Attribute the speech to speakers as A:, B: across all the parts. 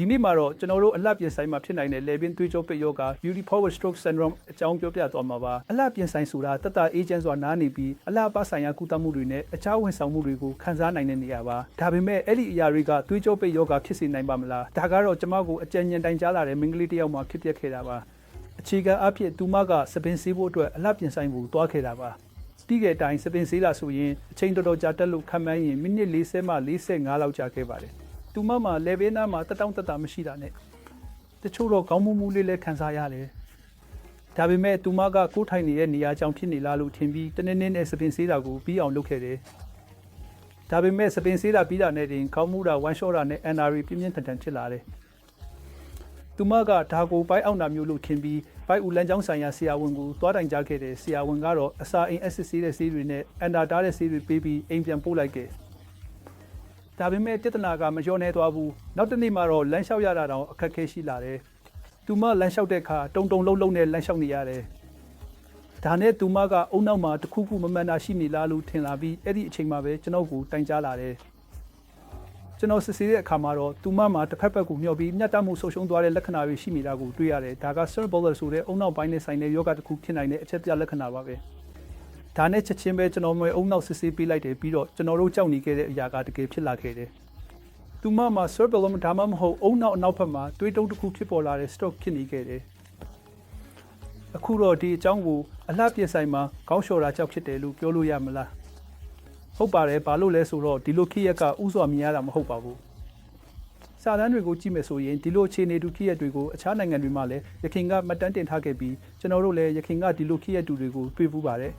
A: ဒီနေ့မှာတော့ကျွန်တော်တို့အလှပြင်ဆိုင်မှာဖြစ်နိုင်တဲ့ level သွေးကြောပိတ်ယောဂ beauty power stroke syndrome အကြောင်းပြောပြသွားမှာပါအလှပြင်ဆိုင်ဆိုတာတတအေဂျင့်စွာနားနေပြီးအလှပဆိုင်ရာကုသမှုတွေနဲ့အခြားဝန်ဆောင်မှုတွေကိုခန်းစားနိုင်တဲ့နေရာပါဒါပေမဲ့အဲ့ဒီအရာတွေကသွေးကြောပိတ်ယောဂဖြစ်စေနိုင်ပါမလားဒါကတော့ကျွန်မကိုအကြံဉာဏ်တိုင်ကြားလာတဲ့မိန်းကလေးတစ်ယောက်မှဖြစ်ပျက်ခဲ့တာပါအခြေခံအဖြစ်သူမကစပင်ဆေးဖို့အတွက်အလှပြင်ဆိုင်ကိုတွားခဲ့တာပါတီးတဲ့အတိုင်းစပင်ဆေးလာဆိုရင်အချိန်တော်တော်ကြာတက်လို့ခံမှန်းရင်မိနစ်40မှ45လောက်ကြာခဲ့ပါတယ် သူမမှာ level နားမှာတက်တောင့်တက်တာမရှိတာနဲ့တချို့တော့ကောင်းမှုမှုလေးလည်းခံစားရတယ်ဒါပေမဲ့သူမကကိုယ်ထိုင်နေတဲ့နေရာကြောင့်ဖြစ်နေလားလို့ထင်ပြီးတနေ့နေ့နဲ့စပင်ဆေးတာကိုပြီးအောင်လုပ်ခဲ့တယ်ဒါပေမဲ့စပင်ဆေးတာပြီးတာနဲ့တင်ကောင်းမှုတာ one shot တာနဲ့ NRE ပြင်းပြင်းထန်ထန်ဖြစ်လာတယ်သူမကဒါကိုပိုက်အောင်တာမျိုးလို့ထင်ပြီးပိုက်ဦးလန်းချောင်းဆိုင်ရာဆရာဝန်ကိုသွားတိုင်ကြခဲ့တယ်ဆရာဝန်ကတော့အစာအိမ် access တဲ့ဆေးတွေနဲ့အန်တာတားတဲ့ဆေးတွေပေးပြီးအိမ်ပြန်ပို့လိုက်ခဲ့ ဒါပေမဲ့တိတနာကမလျော့နေသွားဘူးနောက်တစ်နေ့မှာတော့လမ်းလျှောက်ရတာတောင်အခက်အခဲရှိလာတယ်သူမလမ်းလျှောက်တဲ့အခါတုံတုံလုံးလုံးနဲ့လမ်းလျှောက်နေရတယ်ဒါနဲ့သူမကအုံနောက်မှာတစ်ခုခုမမှန်တာရှိနေလားလို့ထင်လာပြီးအဲ့ဒီအချိန်မှာပဲကျွန်တော်ကိုတိုင်ကြားလာတယ်ကျွန်တော်စစ်ဆေးတဲ့အခါမှာတော့သူမမှာတစ်ဖက်ဖက်ကိုမျှော်ပြီးမျက်တမှုဆုံရှုံသွားတဲ့လက္ခဏာတွေရှိနေတာကိုတွေ့ရတယ်ဒါက cerebral ဆိုတဲ့အုံနောက်ပိုင်းနဲ့ဆိုင်တဲ့ယောဂတစ်ခုဖြစ်နိုင်တဲ့အချက်ပြလက္ခဏာပါပဲ ဒါနဲ့ချက်ချင်းပဲကျွန်တော်မျိုးအုံနောက်စစ်ဆေးပေးလိုက်တယ်ပြီးတော့ကျွန်တော်တို့ကြောက်နေခဲ့တဲ့အရာကတကယ်ဖြစ်လာခဲ့တယ်သူမမှာ cerebellum ဒါမှမဟုတ်အုံနောက်အနောက်ဘက်မှာတွေးတုံးတစ်ခုဖြစ်ပေါ်လာတဲ့ stroke ဖြစ်နေခဲ့တယ်အခုတော့ဒီအကြောင်းကိုအလှပြဆိုင်မှာခေါင်းလျှော်တာကြောက်ဖြစ်တယ်လို့ပြောလို့ရမလားဟုတ်ပါတယ်ဘာလို့လဲဆိုတော့ဒီလိုခိရက်ကဥစွာမြင်ရတာမဟုတ်ပါဘူးစာတမ်းတွေကိုကြည့်မယ်ဆိုရင်ဒီလိုအခြေအနေတူခိရက်တွေကိုအခြားနိုင်ငံတွေမှာလည်းရခိုင်ကမှတ်တမ်းတင်ထားခဲ့ပြီးကျွန်တော်တို့လည်းရခိုင်ကဒီလိုခိရက်တူတွေကိုတွေ့ဖူးပါတယ်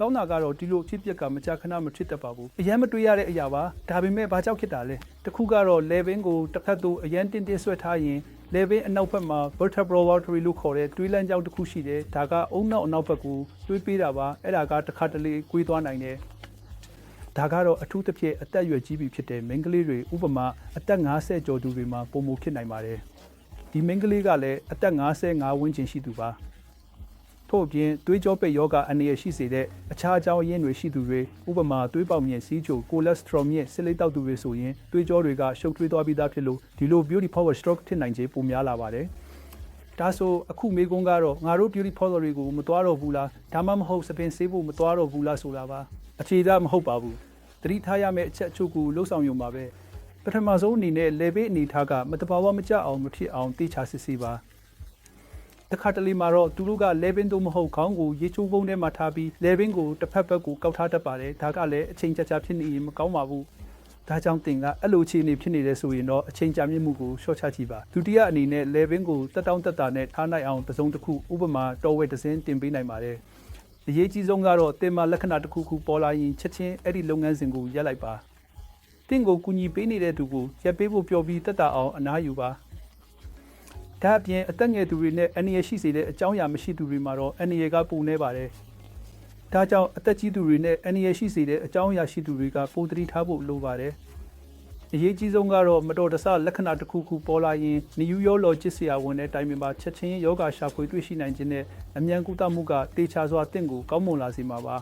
A: ကောင်းတာကတော့ဒီလိုဖြစ်ပျက်ကမကြာခဏမဖြစ်တတ်ပါဘူးအရင်မတွေ့ရတဲ့အရာပါဒါပေမဲ့ဘာကြောက်ဖြစ်တာလဲတစ်ခုကတော့ level ကိုတစ်ခတ်သို့အရင်တင်းတင်းဆွဲထားရင် level အနောက်ဘက်မှာ vertebral artery လို့ခေါ်တဲ့တွေးလမ်းကြောင်းတစ်ခုရှိတယ်ဒါကအုံနောက်အနောက်ဘက်ကိုတွေးပေးတာပါအဲ့ဒါကတစ်ခါတလေကွေးသွားနိုင်တယ်ဒါကတော့အထူးသဖြင့်အသက်အရွယ်ကြီးပြီဖြစ်တဲ့မိန်းကလေးတွေဥပမာအသက်50ကျော်သူတွေမှာပုံမဖြစ်နိုင်ပါတယ်ဒီမိန်းကလေးကလည်းအသက်55ဝန်းကျင်ရှိသူပါ ထို့အပြင်သွေးကြောပိတ်ယောဂအနေရရှိစေတဲ့အခြားအကြောင်းအရင်းတွေရှိသူတွေဥပမာသွေးပေါင်မြင့်စီးချိုကိုလက်စထရောမြင့်ဆစ်လိတ်တောက်သူတွေဆိုရင်သွေးကြောတွေကရှုပ်ထွေးသွားပြီးသားဖြစ်လို့ဒီလို beauty power stroke ဖြစ်နိုင်ခြေပိုများလာပါတယ်ဒါဆိုအခုမေကွန်းကတော့ငါတို့ beauty power တွေကိုမသွားတော့ဘူးလားဒါမှမဟုတ်စပင်ဆေးဖို့မသွားတော့ဘူးလားဆိုတာပါအခြေသားမဟုတ်ပါဘူးသတိထားရမယ့်အချက်အချို့ကိုလှုပ်ဆောင်ရုံပါပဲပထမဆုံးအနေနဲ့ level အနေထားကမတဘာဝမကြအောင်မဖြစ်အောင်တေချာစစ်ဆေးပါ တခါတလေမှာတော့သူတို့က level တို့မဟုတ်ခေါင်းကိုရေချိုးပုံးထဲမှာထားပြီး level ကိုတစ်ဖက်ဘက်ကိုကောက်ထားတတ်ပါတယ်ဒါကလည်းအချိန်ကြာကြာဖြစ်နေရင်မကောင်းပါဘူးဒါကြောင့်တင်ကအဲ့လိုအခြေအနေဖြစ်နေတယ်ဆိုရင်တော့အချိန်ကြာမြင့်မှုကိုရှော့ချကြည့်ပါဒုတိယအနေနဲ့ level ကိုတက်တောင့်တက်တာနဲ့ထားနိုင်အောင်တစ်စုံတစ်ခုဥပမာတော်ဝဲတစ်စင်းတင်ပေးနိုင်ပါတယ်အရေးကြီးဆုံးကတော့တင်မာလက္ခဏာတစ်ခုခုပေါ်လာရင်ချက်ချင်းအဲ့ဒီလုပ်ငန်းစဉ်ကိုရပ်လိုက်ပါတင့်ကိုကူညီပေးနေတဲ့သူကိုရပ်ပေးဖို့ပြောပြီးတက်တာအောင်အနားယူပါ ဒါအပြင်အသက်ငယ်သူတွေနဲ့အန္တရာယ်ရှိစေတဲ့အကြောင်းအရာမရှိသူတွေမှာတော့အန္တရာယ်ကပုံနေပါတယ်ဒါကြောင့်အသက်ကြီးသူတွေနဲ့အန္တရာယ်ရှိစေတဲ့အကြောင်းအရာရှိသူတွေကပိုသတိထားဖို့လိုပါတယ်အရေးကြီးဆုံးကတော့မတော်တဆလက္ခဏာတစ်ခုခုပေါ်လာရင်နယူးယောက်လော်ဂျစ်ဆရာဝန်တဲ့တိုင်ပင်ပါချက်ချင်းယောဂရှာဖွေတွေ့ရှိနိုင်ခြင်းနဲ့အမြန်ကုသမှုကတေချာစွာတင့်ကိုကောင်းမွန်လာစေမှာပါ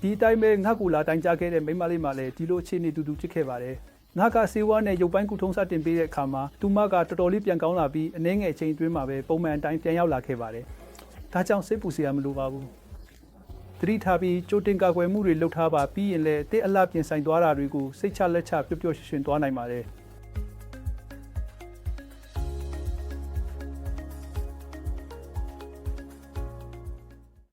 A: ဒီအတိုင်းပဲငါ့ကူလာတိုင်ကြားခဲ့တဲ့မိန်းမလေးမှလည်းဒီလိုအခြေအနေတူတူဖြစ်ခဲ့ပါတယ် ငါကစေဝါနဲ့ရုပ်ပိုင်းကုထုံးစတင်ပေးတဲ့အခါမှာသူမကတော်တော်လေးပြန်ကောင်းလာပြီးအနည်းငယ်အချိန်အတွင်းမှာပဲပုံမှန်အတိုင်းပြန်ရောက်လာခဲ့ပါတယ်ဒါကြောင့်စိတ်ပူစရာမလိုပါဘူးသတိထားပြီးကြိုတင်ကာကွယ်မှုတွေလုပ်ထားပါပြီးရင်လည်းတစ်အလှပြင်ဆိုင်သွားတာတွေကိုစိတ်ချလက်ချပျော့ပျော့ရွှင်ရွှင်သွားနိုင်ပါတယ်။